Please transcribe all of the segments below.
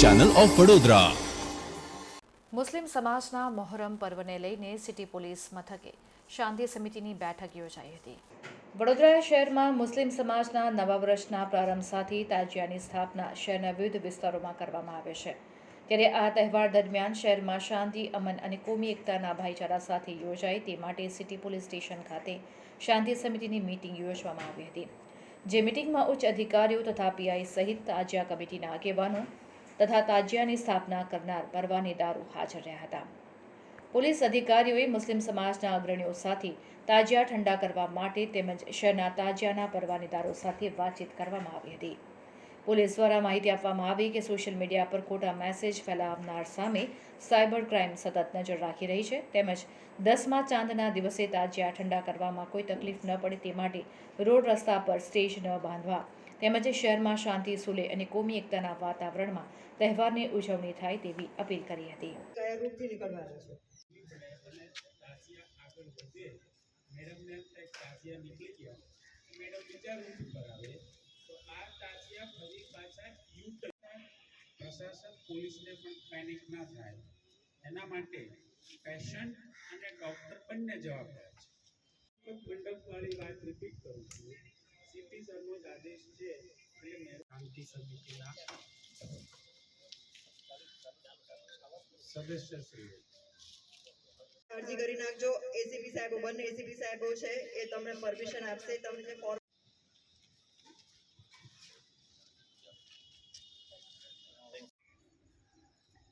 Channel of Vadodara Muslim સમાજના મોહરમ પર્વને લઈને સિટી પોલીસ મથકે શાંતિ સમિતિની બેઠક યોજાઈ હતી. વડોદરા શહેરમાં મુસ્લિમ સમાજના નવા વર્ષના પ્રારંભ સાથે તાજિયાની સ્થાપના શહેરના વિવિધ વિસ્તારોમાં કરવામાં આવે છે. ત્યારે આ તહેવાર દરમિયાન શહેરમાં શાંતિ, અમન અને કોમી એકતાના ભાઈચારા સાથે યોજાય તે માટે સિટી પોલીસ સ્ટેશન ખાતે શાંતિ સમિતિની મીટિંગ યોજવામાં આવી હતી. જે મિટિંગમાં ઉચ્ચ અધિકારીઓ તથા પીઆઈ સહિત તાજિયા કમિટીના આગેવાનો તથા તાજિયાની સ્થાપના કરનાર પરવાનેદારો હાજર રહ્યા હતા. પોલીસ અધિકારીઓએ મુસ્લિમ સમાજના અગ્રણીઓ સાથે તાજિયા ઠંડા કરવા માટે તેમજ શહેરના તાજિયાના પરવાનેદારો સાથે વાતચીત કરવામાં આવી હતી. પોલીસ દ્વારા માહિતી આપવામાં આવી કે સોશિયલ મીડિયા પર ખોટા મેસેજ ફેલાવનાર સામે સાયબર ક્રાઇમ સતત નજર રાખી રહી છે. તેમજ દસમા ચાંદના દિવસે તાજિયા ઠંડા કરવામાં કોઈ તકલીફ ન પડે તે માટે રોડ રસ્તા પર સ્ટેજ ન બાંધવા તેમજ શહેરમાં શાંતિ સુલે અને કોમી એકતાના વાતાવરણમાં તહેવારની ઉજવણી થાય તેવી અપીલ કરી હતી. મેડમ ને નીકળવાના છો મેડમને એમ થાય કે તાજિયા નીકળી ગયા. મેડમ બીજા રૂમ પર આવે તો આ ફરી પાછા પ્રશાસન પોલીસને પણ પેનિક ના થાય. એના માટે પેશન્ટ અને ડૉક્ટર બંને જવાબદાર છે. મંડપવાળી વાત રિપીટ કરું છું. સીપી સરનો જ આદેશ છે. શાંતિ સમિતિના સદસ્યશ્રીઓ અરજી કરી નાખજો. એસીપી સાહેબો બંને એસીપી સાહેબો છે. એ તમને પરમિશન આપશે. તમને ફોર્મ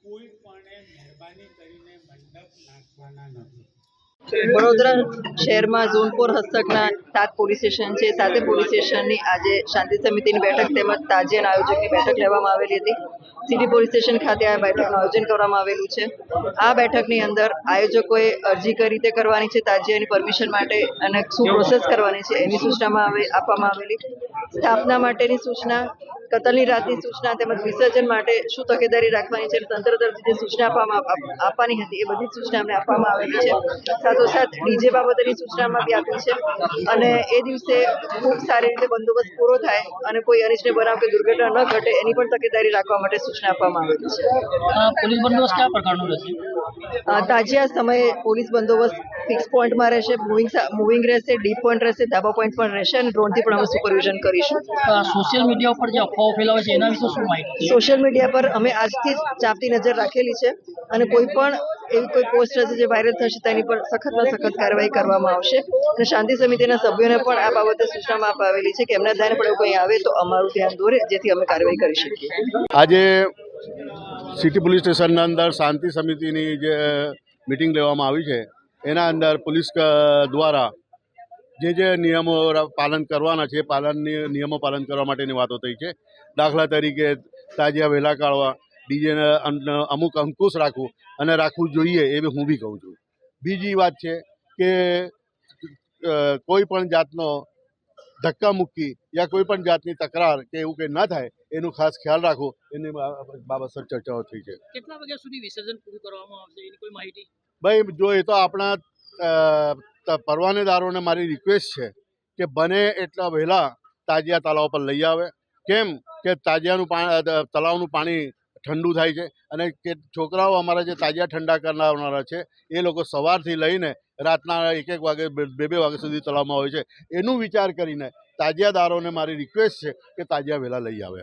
કોઈ પણ મહેરબાની કરીને મંડપ નાખવાના નથી. વડોદરા શહેરમાં ઝોનપુર હસ્તકના સાત પોલીસ સ્ટેશન છે. સાતે પોલીસ સ્ટેશનની આજે શાંતિ સમિતિની બેઠક તેમજ તાજિયાના આયોજકની બેઠક લેવામાં આવેલી હતી. સિટી પોલીસ સ્ટેશન ખાતે આ બેઠકનું આયોજન કરવામાં આવેલું છે. આ બેઠકની અંદર આયોજકોએ અરજી કઈ રીતે કરવાની છે તાજિયાની પરમિશન માટે અને શું પ્રોસેસ કરવાની છે એની સૂચનામાં આપવામાં આવેલી. સ્થાપના માટેની સૂચના કતલની રાતની સૂચના તેમજ વિસર્જન માટે શું તકેદારી રાખવાની છે તંત્ર તરફથી જે સૂચના આપવામાં આપવાની હતી એ બધી સૂચના અમને આપવામાં આવેલી છે. સાથોસાથ ડીજે બાબતેની સૂચનામાં બી આપી છે અને એ દિવસે ખૂબ સારી રીતે બંદોબસ્ત પૂરો થાય અને કોઈ અનિચ્છનીય બનાવ કે દુર્ઘટના ન ઘટે એની પણ તકેદારી રાખવા માટે સૂચના આપવામાં આવેલી છે. પોલીસ બંદોબસ્ત કયા પ્રકારનો રહેશે? તાજિયા સમયે પોલીસ બંદોબસ્ત ફિક્સ પોઈન્ટમાં રહેશે મૂવિંગ મૂવિંગ રહેશે ડીપ પોઈન્ટ રહેશે ધાબા પોઈન્ટ પણ રહેશે અને ડ્રોનથી પણ અમે સુપરવિઝન કરીશું. સોશિયલ મીડિયા ઉપર જે અફવાઓ ફેલાવે છે એના વિશે શું માહિતી સોશિયલ મીડિયા પર અમે આજથી જ ચાંપતી નજર રાખેલી છે અને કોઈ પણ એવી કોઈ પોસ્ટ હશે જે વાયરલ થશે તેની પર સખતમાં સખત કાર્યવાહી કરવામાં આવશે. અને શાંતિ સમિતિના સભ્યોને પણ આ બાબતે સૂચનામાં અપાવેલી છે કે એમના ધ્યાન પણ એવું કંઈ આવે તો અમારું ધ્યાન દોરે જેથી અમે કાર્યવાહી કરી શકીએ. આજે સિટી પોલીસ સ્ટેશનના અંદર શાંતિ સમિતિની જે મિટિંગ લેવામાં આવી છે એના અંદર પોલીસ દ્વારા જે જે નિયમો પાલન કરવાના છે, પાલનની નિયમો પાલન કરવા માટેની વાતો થઈ છે. દાખલા તરીકે તાજિયા વહેલા કાઢવા ડીજેને અમુક અંકુશ રાખવું અને રાખવું જોઈએ એવી હું બી કહું છું. બીજી વાત છે કે કોઈ પણ જાતનો ધક્કા મૂકી યા કોઈ પણ જાતની તકરાર કે એવું કંઈ ન થાય, એનું ખાસ ખ્યાલ રાખવો એની બાબત પર ચર્ચાઓ થઈ છે. કેટલા વાગ્યા સુધી વિસર્જન પૂરું કરવામાં આવશે? એની કોઈ માહિતી? ભાઈ, જો એ તો આપણા પરવાનેદારોને મારી રિક્વેસ્ટ છે કે બને એટલા વહેલા તાજિયા તળાવ પર લઈ આવે. કેમ? કે તાજિયાનું પાણી તળાવનું પાણી ઠંડુ થાય છે અને કે છોકરાઓ અમારા જે તાજિયા ઠંડા કરનારા છે, એ લોકો સવારથી લઈને રાતના એક એક વાગે બે બે વાગ્યા સુધી તળાવમાં હોય છે. એનું વિચાર કરીને તાજિયાદારોને મારી રિક્વેસ્ટ છે કે તાજિયા વહેલા લઈ આવે.